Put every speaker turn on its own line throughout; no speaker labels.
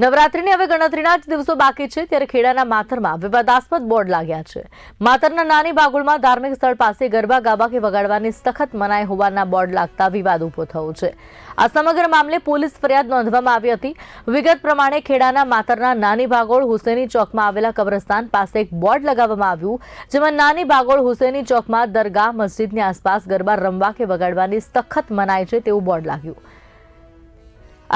નવરાત્રીની હવે ગણતરીના જ દિવસો બાકી છે, ત્યારે ખેડાના માથરમાં વિવાદાસ્પદ બોર્ડ લાગ્યા છે. માતરના નાની બાગુળમાં ધાર્મિક સ્થળ પાસે ગરબા ગાબા કે વગાડવાની સખત મનાઈ હોવાના બોર્ડ લાગતા વિવાદ ઊભો થયો છે. આ સમગ્ર મામલે પોલીસ ફરિયાદ નોંધવામાં આવી હતી. વિગત પ્રમાણે ખેડાના માતરના નાની ભાગોળ હુસેની ચોકમાં આવેલા કબ્રસ્તાન પાસે એક બોર્ડ લગાવવામાં આવ્યું, જેમાં નાની ભાગોળ હુસેની ચોકમાં દરગાહ, મસ્જિદની આસપાસ ગરબા રમવા કે વગાડવાની સખત મનાઈ છે તેવું બોર્ડ લાગ્યું.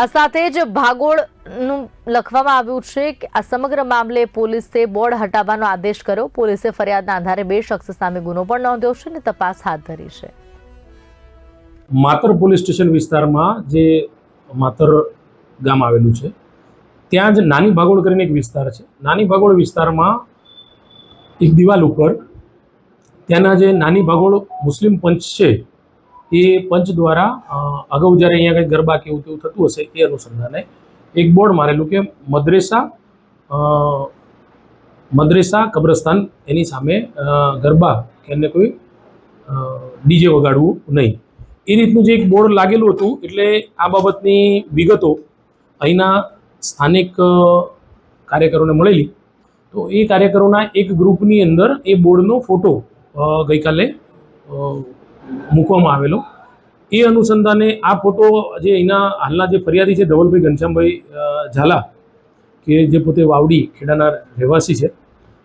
આ સાથે જ ભાગોળનું લખવામાં આવ્યું છે કે આ સમગ્ર મામલે પોલીસે બોર્ડ હટાવવાનો આદેશ કર્યો. પોલીસે ફરિયાદના આધારે બે શખ્સ સામે ગુનો પણ નોંધ્યો છે અને તપાસ હાથ ધરી છે.
માતર પોલીસ સ્ટેશન વિસ્તારમાં જે માતર ગામ આવેલું છે, ત્યાં જ નાની ભાગોળ કરીને એક વિસ્તાર છે. નાની ભાગોળ વિસ્તારમાં એક દિવાલ ઉપર ત્યાંના જે નાની ભાગોળ મુસ્લિમ પંચ છે એ પંચ દ્વારા અગાઉ જ્યારે અહીંયા કંઈક ગરબા કે એવું તેવું થતું હશે એ અનુસંધાને એક બોર્ડ મારેલું કે મદ્રેસા મદ્રેસા, કબ્રસ્તાન એની સામે ગરબા કે એને કોઈ ડીજે વગાડવું નહીં. એ રીતનું જે એક બોર્ડ લાગેલું હતું એટલે આ બાબતની વિગતો અહીંના સ્થાનિક કાર્યકરોને મળેલી. તો એ કાર્યકરોના એક ગ્રુપની અંદર એ બોર્ડનો ફોટો ગઈકાલે મૂકવામાં આવેલો. એ અનુસંધાને આ ફોટો જે અહીંના હાલના જે ફરિયાદી છે ધવલભાઈ ઘનશ્યામભાઈ ઝાલા, કે જે પોતે વાવડી ખેડાના રહેવાસી છે,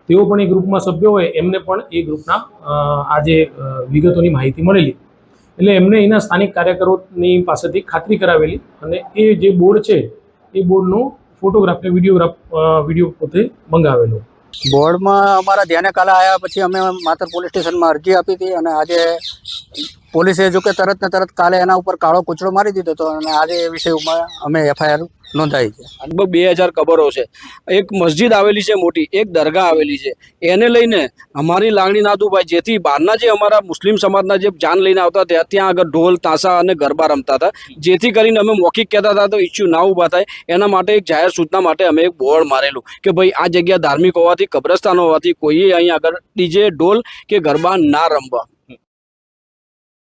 તેઓ પણ એ ગ્રુપમાં સભ્ય હોય, એમને પણ એ ગ્રુપના આજે વિગતોની માહિતી મળેલી. એટલે એમને એના સ્થાનિક કાર્યકરોની પાસેથી ખાતરી કરાવેલી અને એ જે બોર્ડ છે, એ બોર્ડનો ફોટોગ્રાફ કે વિડીયોગ્રાફ વીડિયો પોતે મંગાવેલો.
બોર્ડમાં અમારા ધ્યાને કાલે આવ્યા પછી અમે માત્ર પોલીસ સ્ટેશનમાં અરજી આપી હતી અને આજે પોલીસે જો કે તરત ને તરત કાલે એના ઉપર કાળો કૂચડો મારી દીધો હતો અને આજે એ વિષયમાં અમે એફઆઈઆર નોંધાવી છે.
લગભગ બે હજાર કબરો છે. એક મસ્જિદ આવેલી છે મોટી, એક દરગાહ આવેલી છે. એને લઈને અમારી લાગણી ના દુભાઈ જેથી બહારના જે અમારા મુસ્લિમ સમાજના જે જાન લઈને આવતા હતા, ત્યાં આગળ ઢોલ, તાસા અને ગરબા રમતા હતા. જેથી કરીને અમે મૌખિક કહેતા હતા, તો ઇસ્યુ ના ઊભા થાય. એના માટે એક જાહેર સૂચના માટે અમે એક બોર્ડ મારેલું કે ભાઈ, આ જગ્યા ધાર્મિક હોવાથી, કબ્રસ્તાન હોવાથી કોઈએ અહીં આગળ ડીજે, ઢોલ કે ગરબા ના રમવા.